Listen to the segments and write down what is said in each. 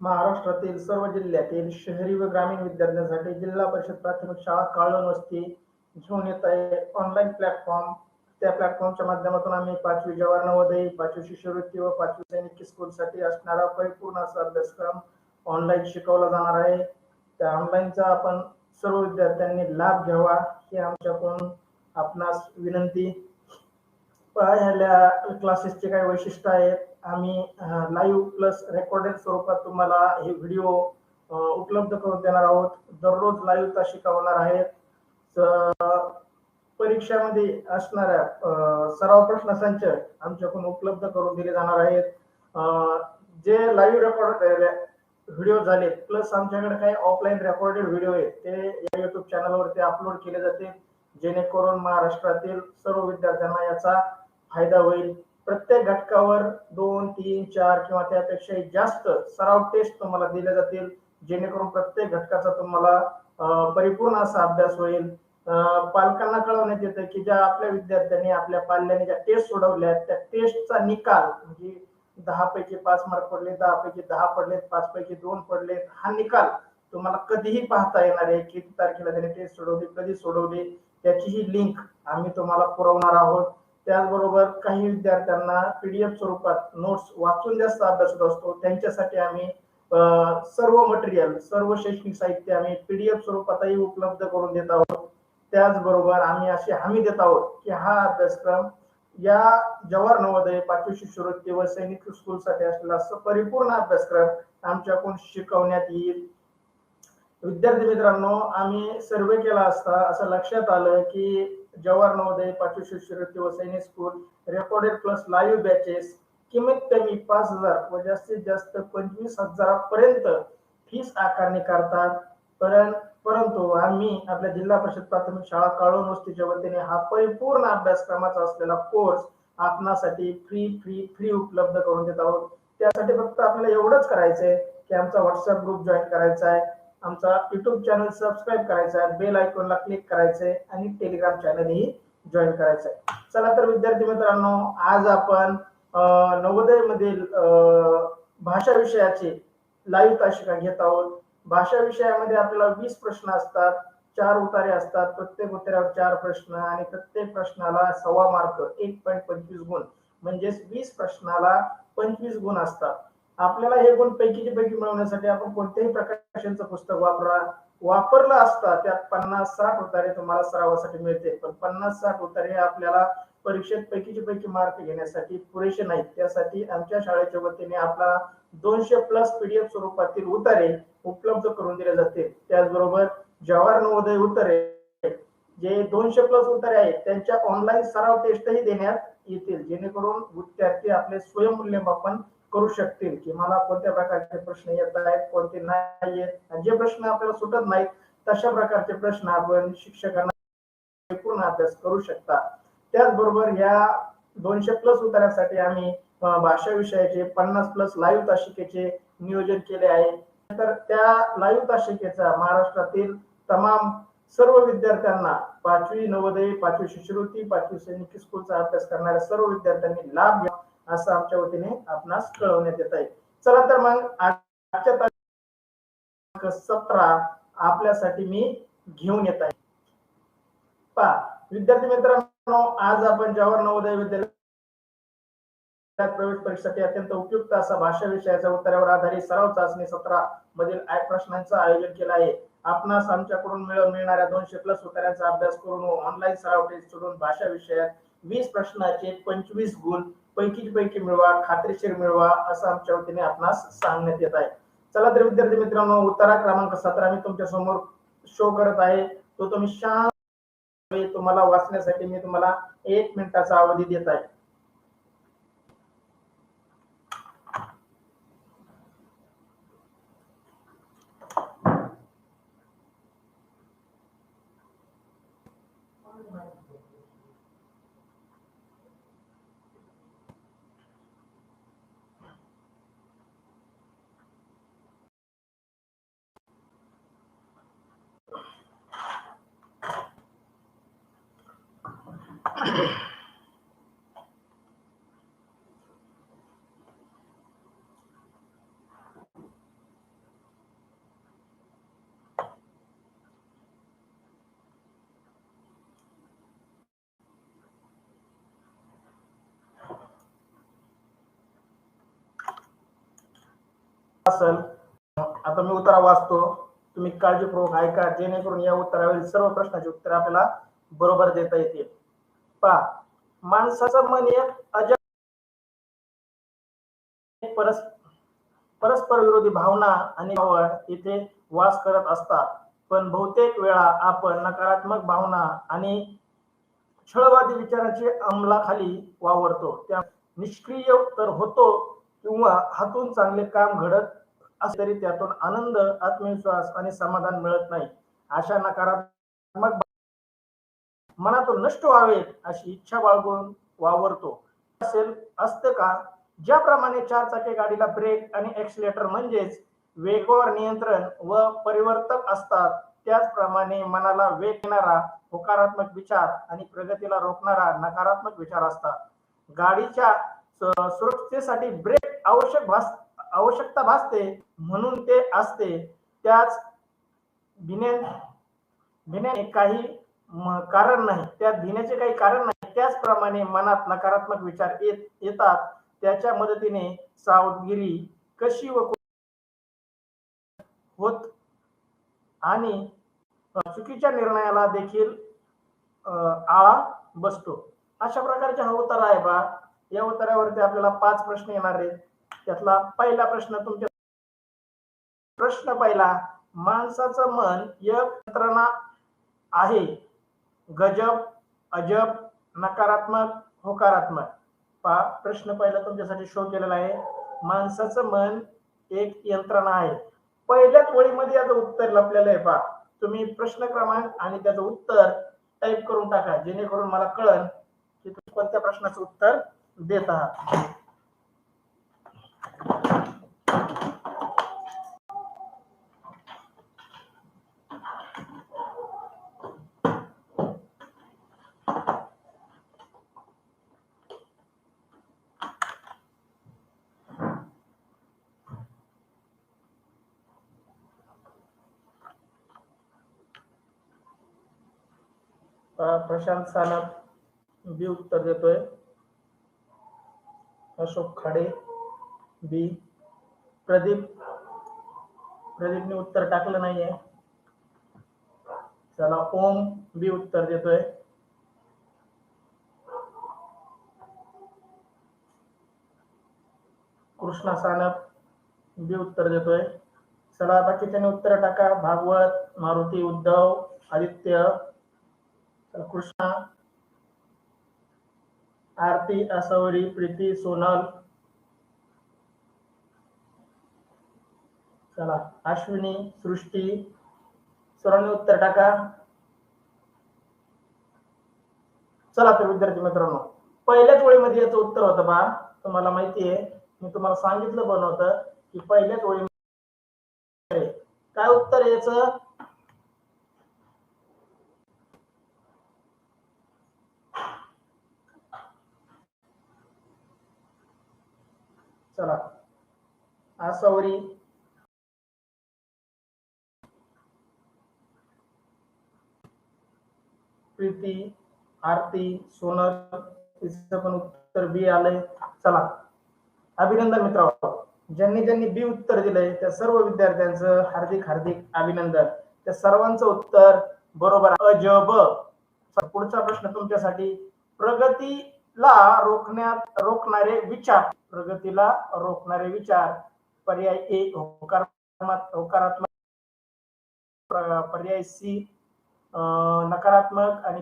महाराष्ट्रातील सर्व जिल्ह्यातील शहरी व ग्रामीण विद्यार्थ्यांसाठी जिल्हा परिषद प्राथमिक शाळा काळण वस्ती घेऊन येत आहे. ऑनलाईन प्लॅटफॉर्म त्या प्लॅटफॉर्मच्या माध्यमातून आम्ही पाचवी जवाहर नवोदय पाचवी शिष्यवृत्ती व पाचवी सैनिक स्कूलसाठी असणारा परिपूर्ण असा अभ्यासक्रम ऑनलाईन शिकवला जाणार आहे. त्या ऑनलाईनचा आपण सर्व विद्यार्थ्यांनी लाभ घ्यावा ही आमच्याकडून आपणास विनंती. ह्या क्लासेसचे काही वैशिष्ट्य आहेत? आम्ही लाईव्ह प्लस रेकॉर्डेड स्वरूपात तुम्हाला हे व्हिडिओ उपलब्ध करून देणार आहोत. दररोज लाईव्ह तास शिकवणार आहेत. परीक्षामध्ये असणाऱ्या सराव प्रश्न संच आमच्याकडून उपलब्ध करून दिले जाणार आहेत. जे लाईव्ह रेकॉर्ड व्हिडिओ झाले प्लस आमच्याकडे काही ऑफलाईन रेकॉर्डेड व्हिडिओ आहेत ते या युट्यूब चॅनलवरती अपलोड केले जातील. जेणेकरून महाराष्ट्रातील सर्व विद्यार्थ्यांना याचा फायदा होईल. प्रत्येक घटकावर दोन तीन चार किंवा त्यापेक्षाही जास्त सराव टेस्ट तुम्हाला दिल्या जातील. जेणेकरून प्रत्येक घटकाचा तुम्हाला परिपूर्ण असा अभ्यास होईल. पालकांना कळवण्यात येतं की ज्या आपल्या विद्यार्थ्यांनी आपल्या पाल्याने ज्या टेस्ट सोडवल्या आहेत त्या टेस्टचा निकाल म्हणजे दहा पैकी पाच मार्क पडले दहा पैकी दहा पडलेत पाच पैकी दोन पडलेत हा निकाल तुम्हाला कधीही पाहता येणार आहे. किती तारखेला त्याने टेस्ट सोडवली कधी सोडवली त्याची ही लिंक आम्ही तुम्हाला पुरवणार आहोत. त्याचबरोबर काही विद्यार्थ्यांना पीडीएफ स्वरूपात नोट्स वाचून जास्त अभ्यास होत असतो. त्यांच्यासाठी आम्ही सर्व मटेरियल सर्व शैक्षणिक साहित्य आम्ही पीडीएफ स्वरूपातही उपलब्ध करून देत आहोत. त्याचबरोबर आम्ही अशी हमी देत आहोत की हा अभ्यासक्रम या जवाहर नवोदय पाचवी शिष्यवृत्ती व सैनिक स्कूलसाठी असलेला परिपूर्ण अभ्यासक्रम आमच्याकडून शिकवण्यात येईल. विद्यार्थी मित्रांनो आम्ही सर्वे केला असता असं लक्षात आलं की जवाहर नवोदय पाचवी शिष्यवृत्ती व सैनिक school recorded plus live batches कमीत कमी पाच हजार व जास्तीत जास्त पंचवीस हजारापर्यंत फीस आकारणी करतात. परं- परंतु आम्ही आपल्या जिल्हा परिषद प्राथमिक शाळा काळून वस्तीच्या वतीने हा परिपूर्ण अभ्यासक्रमाचा असलेला कोर्स आपणासाठी फ्री फ्री फ्री उपलब्ध करून देत आहोत. त्यासाठी फक्त आपल्याला एवढंच करायचंय की आमचा व्हॉट्सअप ग्रुप जॉईन करायचा आहे. आमचा युट्यूब चॅनल सबस्क्राईब करायचा आहे बेल आयकॉनला क्लिक करायचंय आणि टेलिग्राम चॅनलही जॉईन करायचं आहे चला तर विद्यार्थी मित्रांनो आज आपण नवोदय मधील भाषा विषयाचे लाईव्ह तासिका घेत आहोत. भाषा विषयामध्ये आपल्याला वीस प्रश्न असतात चार उतारे असतात प्रत्येक उतार्यावर चार प्रश्न आणि प्रत्येक प्रश्नाला सव्वा मार्क एक पॉईंट पंचवीस गुण. म्हणजेच वीस प्रश्नाला पंचवीस गुण असतात. आपल्याला हे गुण पैकीचे पैकी मिळवण्यासाठी आपण कोणत्याही प्रकाशनचं पुस्तक वापरा वापरलं असता त्यात पन्नास साठ उतारे तुम्हाला सरावासाठी मिळते पण पन्नास साठ उतारे हे आपल्याला परीक्षेत पैकीचे पैकी मार्क घेण्यासाठी पुरेसे नाहीत. त्यासाठी आमच्या शाळेच्या वतीने आपला दोनशे प्लस पीडीएफ स्वरूपातील उतारे उपलब्ध करून दिले जातील. त्याचबरोबर जवाहर नवोदय उतारे जे दोनशे प्लस उतारे आहेत त्यांच्या ऑनलाईन सराव टेस्टही देण्यात येतील. जेणेकरून विद्यार्थी आपले स्वयंमूल्यमापन करू शकतील की मला कोणत्या प्रकारचे प्रश्न येत आहेत कोणते नाही येत. जे प्रश्न आपल्याला सुटत नाहीत तशा प्रकारचे प्रश्न आपण शिक्षकांना पूर्ण अभ्यास करू शकता. त्याचबरोबर या दोनशे प्लस उतार्यासाठी आम्ही भाषा विषयाचे पन्नास प्लस लाईव्ह तासिकेचे नियोजन केले आहे. तर त्या लाईव्ह तासिकेचा महाराष्ट्रातील तमाम सर्व विद्यार्थ्यांना पाचवी नवोदय पाचवी शिष्यवृत्ती पाचवी सैनिकी स्कूलचा अभ्यास करणाऱ्या सर्व विद्यार्थ्यांनी लाभ घ्या. असं आमच्या वतीने आपणास कळवण्यात येत आहे. चला तर मग आजच्या तारीख सतरा आपल्यासाठी मी घेऊन येत आहे. पा विद्यार्थी मित्रांनो आज आपण जवाहर नवोदय विद्यालय प्रवेश परीक्षेसाठी अत्यंत उपयुक्त असा भाषा विषयाच्या उत्तरावर आधारित सराव चाचणी सतरा मधील प्रश्नांचं आयोजन केलं आहे. आपणास आमच्याकडून मिळून मिळणाऱ्या दोनशे प्लस उत्तरांचा अभ्यास करून ऑनलाईन सराव टेस्ट सोडून भाषा विषयात वीस प्रश्नाचे पंचवीस गुण पैकी पैकी मिळवा खात्रीशीर मिळवा असं आमच्या वतीने आपणास सांगण्यात येत आहे. चला तर विद्यार्थी मित्रांनो उत्तरा क्रमांक सतरा मी तुमच्यासमोर शो करत आहे. तो तुम्ही शांत तुम्हाला वाचण्यासाठी मी तुम्हाला एक मिनिटाचा अवधी देत आहे. असेल. आता मी उत्तर वाचतो. तुम्ही काळजीपूर्वक ऐका जेणेकरून या उत्तरावरील सर्व प्रश्नाची उत्तर आपल्याला बरोबर देता येतील. पा माणसाचं मन एक अजब परस परस्पर विरोधी भावना आणि भावना इथे वास करत असतात. पण बहुतेक वेळा आपण नकारात्मक भावना आणि छळवादी विचारांची अंमलाखाली वावरतो. त्या निष्क्रिय तर होतो किंवा हातून चांगले काम घडत असले तरी त्यातून आनंद आत्मविश्वास आणि समाधान मिळत नाही. अशा नकारात्मक मनातून नष्ट व्हावे अशी इच्छा बाळगून वावरतो. असेल असतं का? ज्याप्रमाणे चार चाकी गाडीला ब्रेक आणि एक्सिलेटर म्हणजेच वेगावर नियंत्रण व परिवर्तक असतात त्याचप्रमाणे मनाला वेग देणारा होकारात्मक विचार आणि प्रगतीला रोखणारा नकारात्मक विचार असतात. गाडीच्या सुरक्षेसाठी ब्रेक आवश्यक भास आवश्यकता भासते म्हणून ते असते. त्याच भिण्या भिण्याने काही कारण नाही. त्यात भिण्याचे काही कारण नाही. त्याचप्रमाणे मनात नकारात्मक विचार येत येतात. त्याच्या मदतीने सावधगिरी कशी व होत आणि चुकीच्या निर्णयाला देखील आळा बसतो. अशा प्रकारचे हा उत्तर आहे बा. या उत्तरावरती आपल्याला पाच प्रश्न येणार आहेत. त्यातला पहिला प्रश्न तुमच्या प्रश्न पहिला माणसाचं मन एक यंत्रणा आहे. गजब अजब नकारात्मक होकारात्मक. पहा प्रश्न पहिला तुमच्यासाठी शो केलेला आहे. माणसाचं मन एक यंत्रणा आहे. पहिल्याच ओळीमध्ये याचं उत्तर लपलेलं आहे. पहा तुम्ही प्रश्न क्रमांक आणि त्याचं उत्तर टाईप करून टाका. जेणेकरून मला कळन की तुम्ही कोणत्या प्रश्नाचं उत्तर देत आहात अं, प्रशांत सानप बी उत्तर देतोय। अशोक खाडे बी. प्रदीप. प्रदीपने उत्तर टाकलं नाहीये. चला ओम बी उत्तर देतोय. कृष्णा सानप बी उत्तर देतोय. चला बाकीच्याने उत्तर टाका. भागवत मारुती उद्धव आदित्य. कृष्णा. आरती असवरी प्रीती सोनल. चला अश्विनी सृष्टी. सर्वांनी उत्तर टाका. चला तर विद्यार्थी मित्रांनो पहिल्याच ओळीमध्ये याचं उत्तर होतं बा. तुम्हाला माहिती आहे मी तुम्हाला सांगितलं पण होतं की पहिल्याच ओळीमध्ये काय उत्तर याच याचं? चला. आसावरी प्रीती आरती सोनर तिचं पण उत्तर बी आलंय. चला. अभिनंदन मित्रांनो. ज्यांनी ज्यांनी बी उत्तर दिलंय त्या सर्व विद्यार्थ्यांचं हार्दिक हार्दिक अभिनंदन. त्या सर्वांचं उत्तर बरोबर. अजब. पुढचा प्रश्न तुमच्यासाठी. प्रगती ला रोखण्यात रोखणारे विचार प्रगतीला रोखणारे विचार पर्याय ए होकारात्मक होकारात्मक पर्याय सी नकारात्मक आणि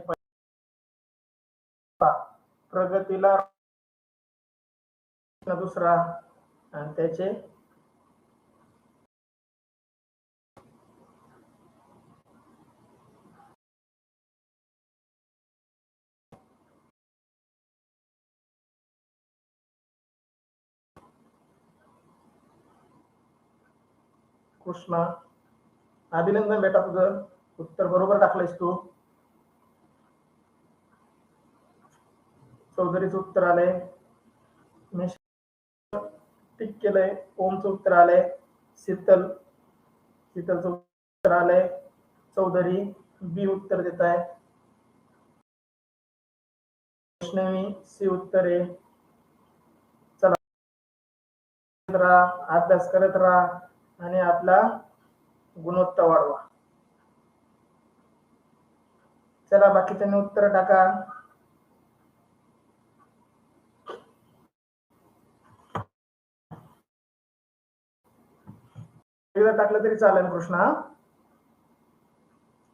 प्रगतीला दुसरा आणि त्याचे कृष्णा. अभिनंदन बेटा तुझं. उत्तर बरोबर टाकलंयस तू. चौधरीचं उत्तर आलंय. टिक केलंय. ओमचं उत्तर आलंय. शीतल. शीतलचं उत्तर आलंय. चौधरी बी उत्तर देत आहे वैष्णवी सी उत्तर आहे चला. अभ्यास करत राहा. आणि आपला गुणवत्ता वाढवा. चला बाकीच्यांनी उत्तर टाका. एकदा टाकलं तरी चालेल कृष्णा.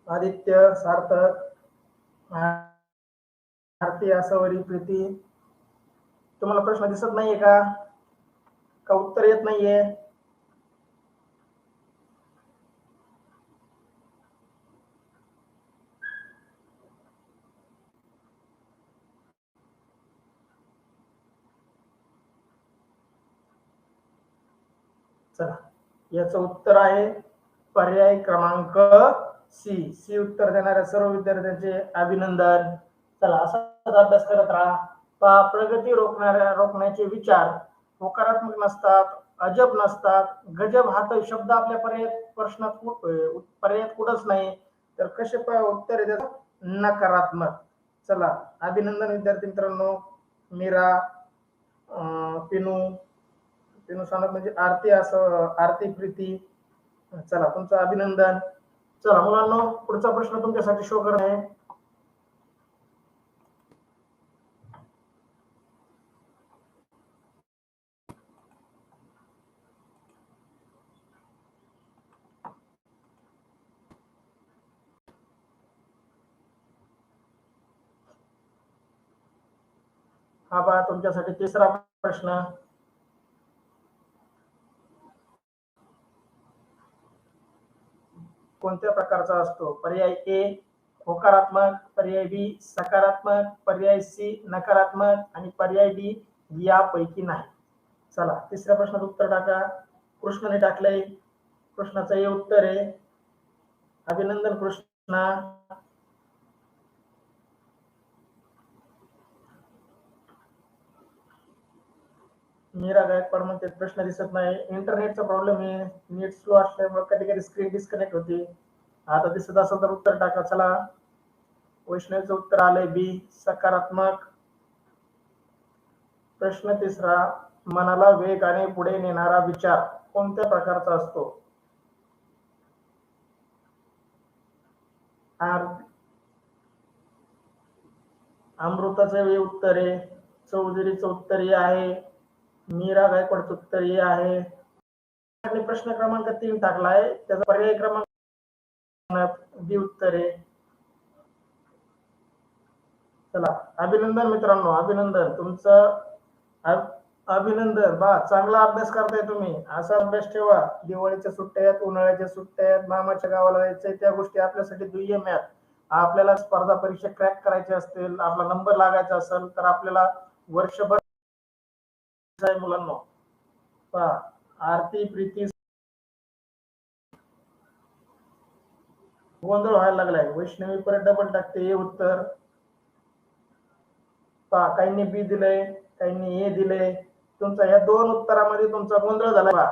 आदित्य सार्थक आरती असवरी प्रीती. तुम्हाला प्रश्न दिसत नाहीये का? का उत्तर येत नाहीये? चला. याचं उत्तर आहे पर्याय क्रमांक सी. सी उत्तर देणाऱ्या सर्व विद्यार्थ्यांचे अभिनंदन. चला असाच अभ्यास करत राहा. पहा प्रगती रोखणाऱ्या रोखण्याचे विचार होकारात्मक नसतात अजब नसतात. गजब हा तर शब्द आपल्या पर्याय प्रश्नात कु- पर्यायात कुठंच नाही. तर कसे उत्तर आहे त्याचं? नकारात्मक. चला अभिनंदन विद्यार्थी मित्रांनो. मीरा अं, पिनू पिनू सांगत म्हणजे आरती असं आरती प्रीती. चला तुमचं अभिनंदन. चला मुलांना पुढचा प्रश्न तुमच्यासाठी शो करत आहे. हा बा तुमच्यासाठी तिसरा प्रश्न. कोणत्या प्रकारचा असतो? पर्याय ए होकारात्मक पर्याय बी सकारात्मक पर्याय सी नकारात्मक आणि पर्याय डी यापैकी नाही. चला तिसऱ्या प्रश्नात उत्तर टाका. कृष्णाने टाकलंय. कृष्णाचं हे उत्तर आहे. अभिनंदन कृष्णा. मीरा गायकवाड म्हणते प्रश्न दिसत नाही. इंटरनेटचा प्रॉब्लेम आहे. नेट स्लो असल्यामुळे कधी कधी स्क्रीन डिस्कनेक्ट होते. आता दिसत असेल तर उत्तर टाका. चला. वैष्णवीचं उत्तर आलंय बी. सकारात्मक. प्रश्न तिसरा. मनाला वेगाने पुढे नेणारा विचार कोणत्या प्रकारचा असतो? अमृताचं उत्तर आहे. चौधरीचं उत्तर हे आहे. मीरा गायकवाड उत्तर हे आहे. आणि प्रश्न क्रमांक तीन टाकलाय. त्याचा पर्याय क्रमांक बी उत्तर आहे. चला अभिनंदन मित्रांनो अभिनंदन. तुमचं अभिनंदन. बा चांगला अभ्यास करताय तुम्ही. असा अभ्यास ठेवा. दिवाळीच्या सुट्ट्या आहेत उन्हाळ्याच्या सुट्ट्या आहेत मामाच्या गावाला जायचंय त्या गोष्टी आपल्यासाठी दुय्यम आहेत. आपल्याला स्पर्धा परीक्षा क्रॅक करायची असतील आपला नंबर लागायचा असेल तर आपल्याला वर्षभर आहे मुलांना. पहा आरती प्रीती. गोंधळ व्हायला लागलाय. वैष्णवी परत डबल टाकते. हे उत्तर. पहा काहींनी बी दिलंय काहींनी ए दिलंय. तुमचा या दोन उत्तरामध्ये तुमचा गोंधळ झाला. पहा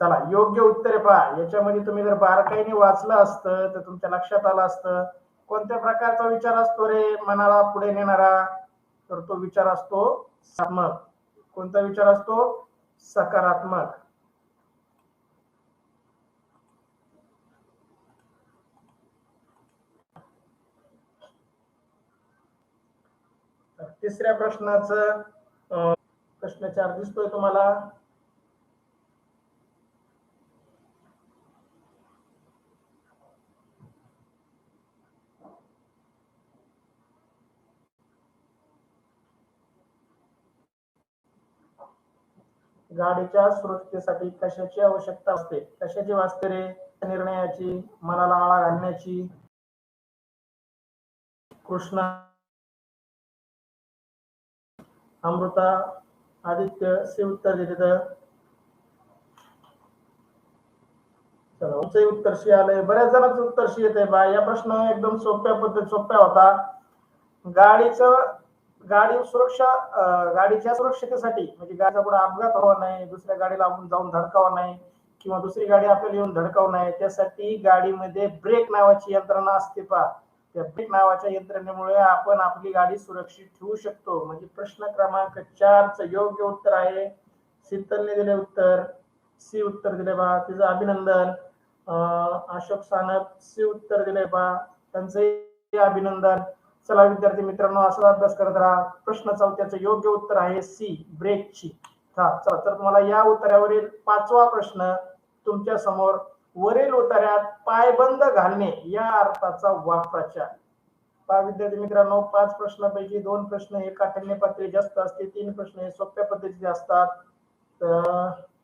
चला योग्य उत्तर आहे. पहा याच्यामध्ये तुम्ही जर बारकाईने वाचलं असतं तर तुमच्या लक्षात आलं असतं. कोणत्या प्रकारचा विचार असतो रे मनाला पुढे नेणारा? तर तो विचार असतो सकारात्मक कोणता विचार असतो? सकारात्मक. तिसऱ्या प्रश्नाचं प्रश्न चार दिसतोय तुम्हाला. गाडीच्या सुरक्षेसाठी कशाची आवश्यकता असते? कशाची वाचते रे? निर्णयाची मनाला आळा घालण्याची. कृष्णा अमृता आदित्य से उत्तर देते तर चला उत्तर शी आलंय. बऱ्याच जणांचं उत्तर शी येते बा. या प्रश्न एकदम सोप्या पद्धत सोप्या होता. गाडीचं गाडी सुरक्षा गाडीच्या सुरक्षितेसाठी म्हणजे गाडीचा पुढे अपघात व्हावा नाही दुसऱ्या गाडीला आपण जाऊन धडकावा नाही किंवा दुसरी गाडी आपल्याला येऊन धडकावू नये त्यासाठी गाडीमध्ये ब्रेक नावाची यंत्रणा असते पहा. त्या ब्रेक नावाच्या यंत्रणेमुळे आपण आपली गाडी सुरक्षित ठेवू शकतो. म्हणजे प्रश्न क्रमांक चारचं योग्य उत्तर आहे. शीतलने दिले उत्तर. सी उत्तर दिले बा. तिचं अभिनंदन. अशोक सानप सी उत्तर दिले बा. त्यांचंही अभिनंदन. चला विद्यार्थी मित्रांनो असा अभ्यास करत राहा. प्रश्न चौथ्याचं योग्य उत्तर आहे सी ब्रेकची हा चला तर तुम्हाला या उत्तरावरील पाचवा प्रश्न तुमच्यासमोर. वरील उतार्यात पायबंद घालणे या अर्थाचा वापराच्या पहा विद्यार्थी मित्रांनो पाच प्रश्नापैकी दोन प्रश्न हे काठिण्य पातळी जास्त असते तीन प्रश्न हे सोप्या पद्धतीचे असतात.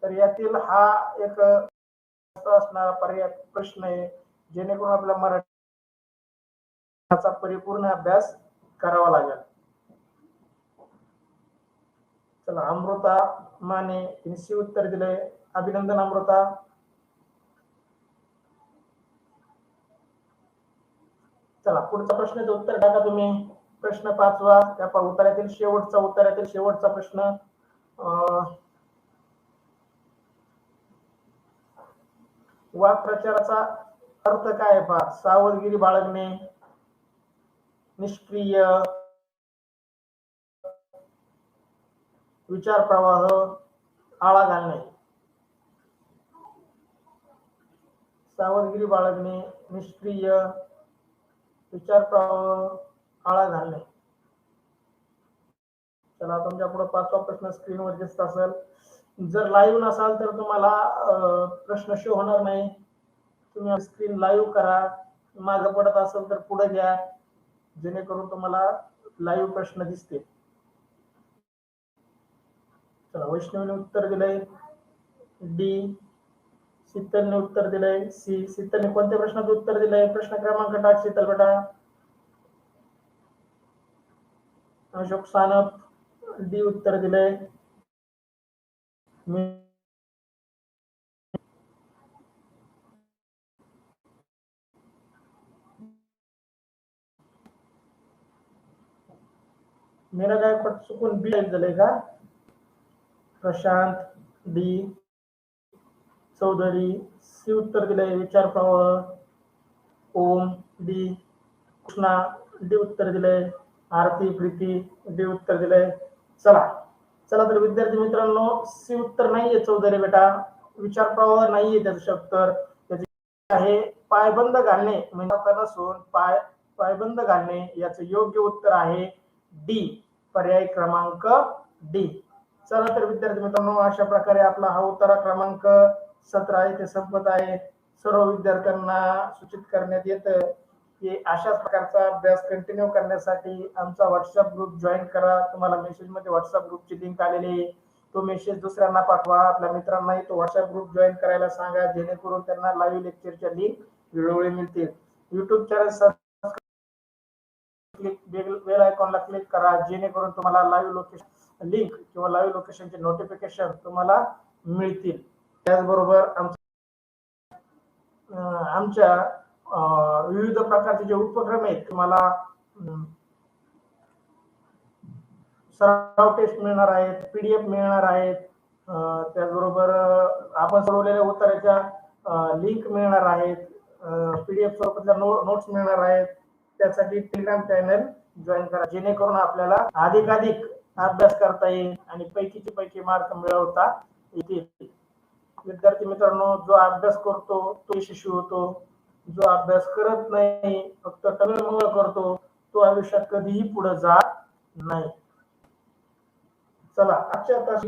तर यातील हा एक असणारा पर्याय प्रश्न आहे जेणेकरून आपल्या त्याचा परिपूर्ण अभ्यास करावा लागेल. चला अमृता माने तिने सी उत्तर दिले. अभिनंदन अमृता. चला पुढचा प्रश्नाचं उत्तर टाका तुम्ही. प्रश्न पाचवा त्या पा- उत्तरातील शेवटचा उत्तरातील शेवटचा प्रश्न. वाक्प्रचाराचा अर्थ काय आहे पहा? सावधगिरी बाळगणे. निष्क्रिय विचार प्रवाह आळा घालणे. सावधगिरी बाळगणे निष्क्रिय विचार प्रवाह आळा घालणे. चला तुमच्यापुढे पाचवा प्रश्न स्क्रीनवर दिसत असेल. जर लाईव्ह नसाल तर तुम्हाला प्रश्न शो होणार नाही. तुम्ही स्क्रीन लाईव्ह करा. मागे पडत असेल तर पुढे घ्या. जेणेकरून तुम्हाला लाईव्ह प्रश्न दिसते चला वैष्णवीने उत्तर दिलंय डी शीतलने उत्तर दिलंय सी शीतलने कोणत्या प्रश्नाचं उत्तर दिलंय? प्रश्न क्रमांक टाक शीतल बेटा. अशोक सानप डी उत्तर दिलंय. मी मेरा गायकवाड चुकून बी झालंय का प्रशांत डी चौधरी सी उत्तर दिलंय विचार प्रवाह ओम डी कृष्णा डी उत्तर दिलंय आरती प्रीती डी उत्तर दिलंय चला चला तर विद्यार्थी मित्रांनो सी उत्तर नाहीये चौधरी बेटा। विचार प्रवाह नाहीये त्याचं शब्द त्याचे आहे पायबंद घालणे म्हणजे आता नसून पाय पायबंद घालणे याचं योग्य उत्तर आहे. डी पर्याय क्रमांक डी चला तर विद्यार्थी मित्रांनो अशा प्रकारे आपला हा उत्तरा क्रमांक सतरा आहे ते संपत आहे. सर्व विद्यार्थ्यांना सूचित करण्यात येत की अशाच प्रकारचा अभ्यास कंटिन्यू करण्यासाठी आमचा व्हॉट्सअप ग्रुप जॉईन करा. तुम्हाला मेसेजमध्ये व्हॉट्सअप ग्रुपची लिंक आलेली तो मेसेज दुसऱ्यांना पाठवा. आपल्या मित्रांनाही तो व्हॉट्सअप ग्रुप जॉईन करायला सांगा जेणेकरून त्यांना लाईव्ह लेक्चरच्या लिंक वेळोवेळी मिळतील. युट्यूब चॅनल क्लिक बेल आयकॉनला क्लिक करा जेणेकरून तुम्हाला लाईव्ह लोकेशन लिंक किंवा लाईव्ह लोकेशनचे नोटिफिकेशन तुम्हाला मिळतील. त्याचबरोबर आमच्या आमच्या विविध प्रकारचे जे उपक्रम आहेत तुम्हाला सराव टेस्ट मिळणार आहेत पीडीएफ मिळणार आहेत त्याचबरोबर आपण सोडवलेल्या उत्तराच्या लिंक मिळणार आहेत पीडीएफ स्वरूपातल्या नोट्स मिळणार आहेत. त्यासाठी टेलिग्राम चॅनल जॉईन करा. जेणेकरून आपल्याला अधिकाधिक अभ्यास करता येईल आणि पैकीचे पैकी मार्क मिळवता येतील. विद्यार्थी मित्रांनो जो अभ्यास करतो तो यशस्वी होतो. जो अभ्यास करत नाही फक्त टंगळमंगळ करतो तो आयुष्यात कधीही पुढे जात नाही. चला आजच्या तास